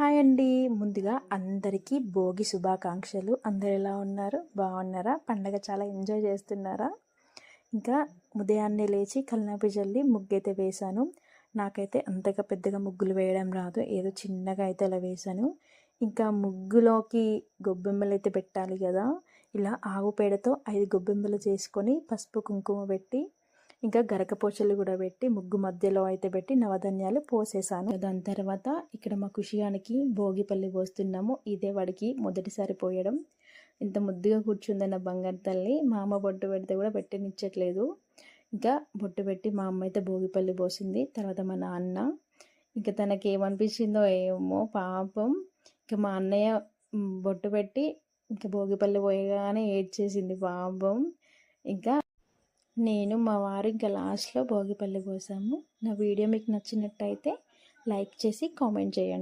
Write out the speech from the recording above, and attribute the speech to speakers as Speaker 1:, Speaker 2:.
Speaker 1: Hi అండి. ముందుగా అందరికీ భోగి శుభాకాంక్షలు. అందరు ఎలా ఉన్నారు? బాగున్నారా? పండగ చాలా ఎంజాయ్ చేస్తున్నారా? ఇంకా ఉదయాన్నే లేచి కల్నాపి జల్లి ముగ్గైతే వేశాను. నాకైతే అంతగా పెద్దగా ముగ్గులు వేయడం రాదు. ఏదో చిన్నగా అయితే అలా వేశాను. ఇంకా ముగ్గులోకి గొబ్బెమ్మలు అయితే పెట్టాలి కదా. ఇలా ఆవు పేడతో ఐదు గొబ్బెమ్మలు చేసుకొని పసుపు కుంకుమ పెట్టి ఇంకా గరకపోచలు కూడా పెట్టి ముగ్గు మధ్యలో అయితే పెట్టి నవధాన్యాలు పోసేసాను. దాని తర్వాత ఇక్కడ మా కుషియానికి భోగిపల్లి పోస్తున్నాము. ఇదే వాడికి మొదటిసారి పోయడం. ఇంత ముద్దుగా కూర్చుందన్న బంగారు తల్లి మా అమ్మ బొట్టు పెడితే కూడా పెట్టనిచ్చట్లేదు. ఇంకా బొట్టు పెట్టి మా అమ్మ అయితే భోగిపల్లి పోసింది. తర్వాత మా నాన్న. ఇంకా తనకి ఏమనిపించిందో ఏమో పాపం. ఇంకా మా అన్నయ్య బొట్టు పెట్టి ఇంకా భోగిపల్లి పోయగానే ఏడ్చేసింది పాపం. ఇంకా నేను మా వారు ఇంకా లాస్ట్లో భోగిపల్లి పోసాము నా వీడియో మీకు నచ్చినట్టయితే లైక్ చేసి కామెంట్ చేయండి.